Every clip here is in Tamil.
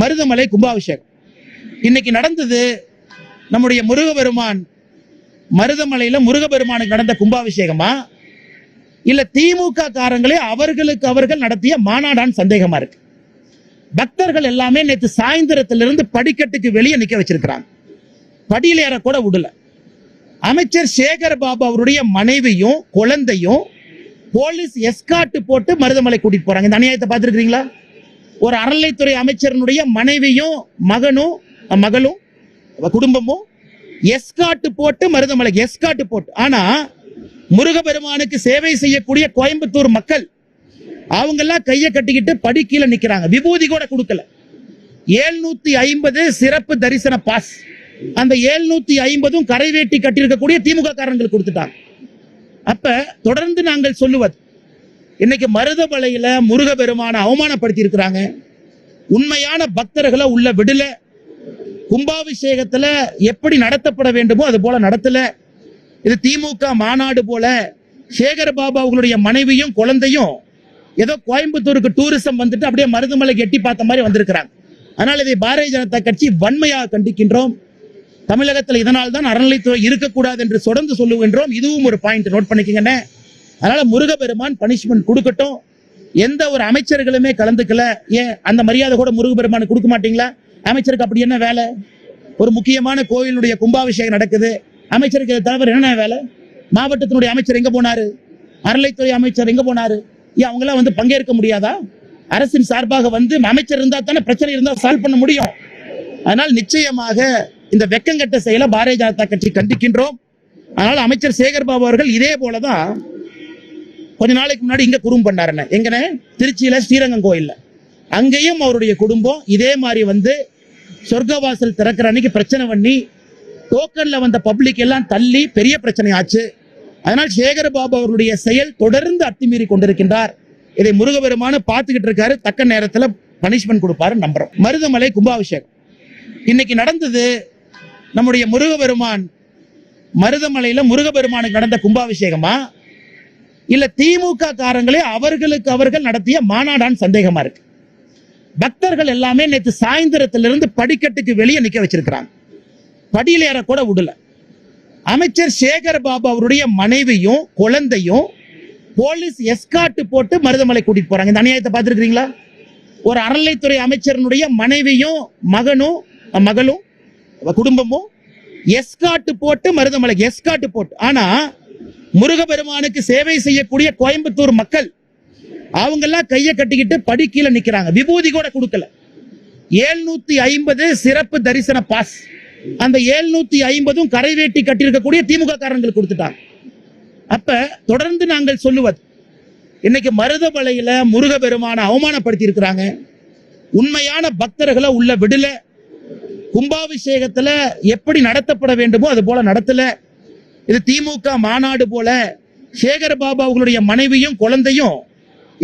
மருதமலை கும்பாபிஷேகம். இன்னைக்கு நடந்தது நம்முடைய முருகபெருமான் மருதமலையில முருகபெருமானுக்கு நடந்த கும்பாபிஷேகமா? இல்ல திமுக காரங்களே அவர்களுக்கு அவர்கள் நடத்திய மாநாடான்னு சந்தேகமா இருக்கு. பக்தர்கள் எல்லாமே நேற்று சாயந்தரத்திலிருந்து படிக்கட்டுக்கு வெளியே நிக்க வச்சிருக்கிறாங்க. படியில ஏற கூட விடல. அமைச்சர் சேகர் பாபு அவருடைய மனைவியும் குழந்தையும் போலீஸ் எஸ்காட்டு போட்டு மருதமலை கூட்டிட்டு போறாங்க. இந்த அநியாயத்தை பார்த்துருக்கீங்களா ஒரு அறநிலைத்துறை அமைச்சரனுடைய மனைவியும் மகனும் மகளும் குடும்பமும் எஸ்காட்டு போட்டு மருதமலை எஸ்காட்டு போட்டு. ஆனா முருகபெருமானுக்கு சேவை செய்யக்கூடிய கோயம்புத்தூர் மக்கள் அவங்கெல்லாம் கையை கட்டிக்கிட்டு படிக்கீழ நிக்கிறாங்க. விபூதி கூட கொடுக்கல. ஏழ்நூத்தி ஐம்பது சிறப்பு தரிசன பாஸ். அந்த ஏழ்நூத்தி ஐம்பதும் கரை வேட்டி கட்டியிருக்கக்கூடிய திமுக காரங்களுக்கு கொடுத்துட்டாங்க. அப்ப தொடர்ந்து நாங்கள் சொல்லுவது இன்னைக்கு மருதமலையில முருகபெருமான அவமானப்படுத்தி இருக்கிறாங்க உண்மையான பக்தர்களை உள்ள விடல. கும்பாபிஷேகத்துல எப்படி நடத்தப்பட வேண்டுமோ அது போல நடத்தல. இது திமுக மாநாடு போல சேகர் பாபா அவர்களுடைய மனைவியும் குழந்தையும் ஏதோ கோயம்புத்தூருக்கு டூரிசம் வந்துட்டு அப்படியே மருதமலைக்கு எட்டி பார்த்த மாதிரி வந்திருக்கிறாங்க. அதனால் இதை பாரதிய ஜனதா கட்சி வன்மையாக கண்டிக்கின்றோம். தமிழகத்தில் இதனால் தான் அறநிலைத்துறை இருக்கக்கூடாது என்று தொடர்ந்து சொல்லுகின்றோம். இதுவும் ஒரு பாயிண்ட் நோட் பண்ணிக்கங்கண்ணே. அதனால முருகபெருமான் பனிஷ்மெண்ட் கொடுக்கட்டும். எந்த ஒரு அமைச்சர்களுமே கலந்துக்கல. ஏன்? அந்த மரியாதை கூட முருகபெருமானுக்கு கொடுக்க மாட்டீங்களா? அமைச்சருக்கு அப்படி என்ன வேலை? ஒரு முக்கியமான கோயிலுடைய கும்பாபிஷேகம் நடக்குது. அமைச்சருக்கு இதை தவிர என்ன வேலை? மாவட்டத்தினுடைய அமைச்சர் எங்க போனாரு? அறநிலைத்துறை அமைச்சர் எங்க போனாரு? ஏன் அவங்களாம் வந்து பங்கேற்க முடியாதா? அரசின் சார்பாக வந்து அமைச்சர் இருந்தா தானே பிரச்சனை இருந்தா சால்வ் பண்ண முடியும். அதனால் நிச்சயமாக இந்த வெக்கங்கெட்ட செயலை பாரதிய ஜனதா கட்சி கண்டிக்கின்றோம். அதனால் அமைச்சர் சேகர் பாபு அவர்கள் இதே போலதான் கொஞ்ச நாளைக்கு முன்னாடி இங்க குறும் பண்ணாருன்னு எங்கனே திருச்சியில ஸ்ரீரங்கம் கோயில்ல. அங்கேயும் அவருடைய குடும்பம் இதே மாதிரி வந்து சொர்க்கவாசல் திறக்கிற அன்னைக்கு பிரச்சனை பண்ணி டோக்கன்ல வந்த பப்ளிக் எல்லாம் தள்ளி பெரிய பிரச்சனை ஆச்சு. அதனால் சேகர் பாபு அவருடைய செயல் தொடர்ந்து அத்துமீறி கொண்டிருக்கின்றார். இதை முருகபெருமான பார்த்துக்கிட்டு இருக்காரு. தக்க நேரத்துல பனிஷ்மெண்ட் கொடுப்பாரு நம்புறோம். மருதமலை கும்பாபிஷேகம். இன்னைக்கு நடந்தது நம்முடைய முருகபெருமான் மருதமலையில முருகபெருமானுக்கு நடந்த கும்பாபிஷேகமா? இல்ல திமுக காரங்களே அவர்களுக்கு அவர்கள் நடத்திய மாநாடான்னு சந்தேகமா இருக்கு. பக்தர்கள் எல்லாமே நேற்று சாயந்தரத்திலிருந்து படிக்கட்டுக்கு வெளியே நிக்க வச்சிருக்கிறாங்க. படியில் ஏற கூட விடல. அமைச்சர் சேகர் பாபு அவருடைய மனைவியும் குழந்தையும் போலீஸ் எஸ்காட்டு போட்டு மருதமலை கூட்டிட்டு போறாங்க. இந்த அநியாயத்தை பார்த்துருக்கீங்களா ஒரு அறநிலைத்துறை அமைச்சரனுடைய மனைவியும் மகனும் மகளும் குடும்பமும் எஸ்காட்டு போட்டு மருதமலை எஸ்காட்டு போட்டு. ஆனா முருகபெருமானுக்கு சேவை செய்யக்கூடிய கோயம்புத்தூர் மக்கள் அவங்கெல்லாம் கையை கட்டிக்கிட்டு படி கீழே நிக்கிறாங்க. விபூதி கூட கொடுக்கல. ஏழ்நூத்தி ஐம்பது சிறப்பு தரிசன பாஸ் அந்த ஏழ்நூத்தி ஐம்பதும் கரை வேட்டி கட்டியிருக்கக்கூடிய திமுக காரங்களுக்கு கொடுத்துட்டாங்க. அப்ப தொடர்ந்து நாங்கள் சொல்லுவது இன்னைக்கு மருதமலையில முருகபெருமான அவமானப்படுத்தி இருக்கிறாங்க உண்மையான பக்தர்களை உள்ள விடல. கும்பாபிஷேகத்துல எப்படி நடத்தப்பட வேண்டுமோ அது போல நடத்தல. இது திமுக மாநாடு போல சேகர் பாபா அவங்களுடைய மனைவியும் குழந்தையும்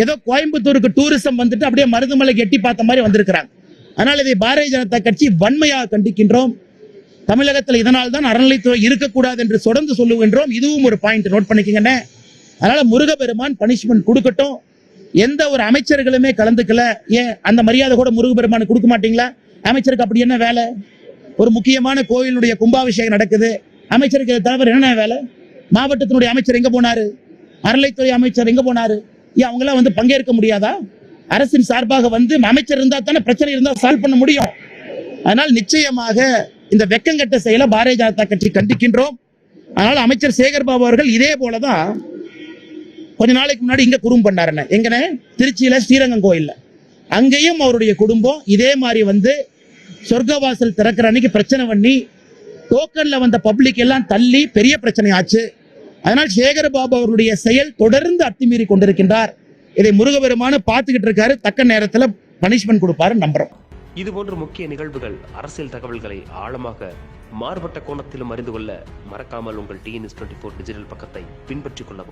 ஏதோ கோயம்புத்தூருக்கு டூரிசம் வந்துட்டு அப்படியே மருதுமலை எட்டி பார்த்த மாதிரி வந்திருக்கிறாங்க. அதனால் இதை பாரதிய ஜனதா கட்சி வன்மையாக கண்டிக்கின்றோம். தமிழகத்தில் இதனால் தான் அறநிலைத்துறை இருக்கக்கூடாது என்று தொடர்ந்து சொல்லுகின்றோம். இதுவும் ஒரு பாயிண்ட் நோட் பண்ணிக்கங்கண்ணே. அதனால முருகபெருமான் பனிஷ்மெண்ட் கொடுக்கட்டும். எந்த ஒரு அமைச்சர்களுமே கலந்துக்கல. ஏன்? அந்த மரியாதை கூட முருகபெருமானுக்கு கொடுக்க மாட்டீங்களா? அமைச்சருக்கு அப்படி என்ன வேலை? ஒரு முக்கியமான கோயிலுடைய கும்பாபிஷேகம் நடக்குது. அமைச்சருக்கு தலைவர் என்ன வேலை? மாவட்டத்தினுடைய அமைச்சர் எங்க போனாரு? அறநிலைத்துறை அமைச்சர் எங்க போனாரு? ஏன் அவங்களாம் வந்து பங்கேற்க முடியாதா? அரசின் சார்பாக வந்து அமைச்சர் இருந்தா தானே பிரச்சனை இருந்தா சால்வ் பண்ண முடியும். அதனால் நிச்சயமாக இந்த வெக்கங்கெட்ட செயலை பாரதிய ஜனதா கட்சி கண்டிக்கின்றோம். அதனால் அமைச்சர் சேகர் பாபு அவர்கள் இதே போலதான் கொஞ்ச நாளைக்கு முன்னாடி இங்க குறும் பண்ணாருன்னு எங்கனே? திருச்சியில ஸ்ரீரங்கம் கோயில்ல. அங்கேயும் அவருடைய குடும்பம் இதே மாதிரி வந்து சொர்க்கவாசல் திறக்கிற அன்னைக்கு பிரச்சனை பண்ணி டோக்கன்ல வந்த பப்ளிக் எல்லாம் தள்ளி பெரிய பிரச்சனை ஆச்சு அதனால் சேகர் பாபு அவர்களுடைய செயல் தொடர்ந்து அத்துமீறி கொண்டிருக்கின்றார். இதை முருகபெருமான பார்த்துக்கிட்டு இருக்காரு. தக்க நேரத்துல பனிஷ்மெண்ட் கொடுப்பாரு நம்புறோம். இது போன்ற முக்கிய நிகழ்வுகள் அரசியல் தகவல்களை ஆழமாக மாறுபட்ட கோணத்திலும் அறிந்து கொள்ள மறக்காமல் உங்கள் டிஎன்எஸ் டுவெண்ட்டி ஃபோர் டிஜிட்டல் பக்கத்தை பின்பற்றிக் கொள்ளவும்.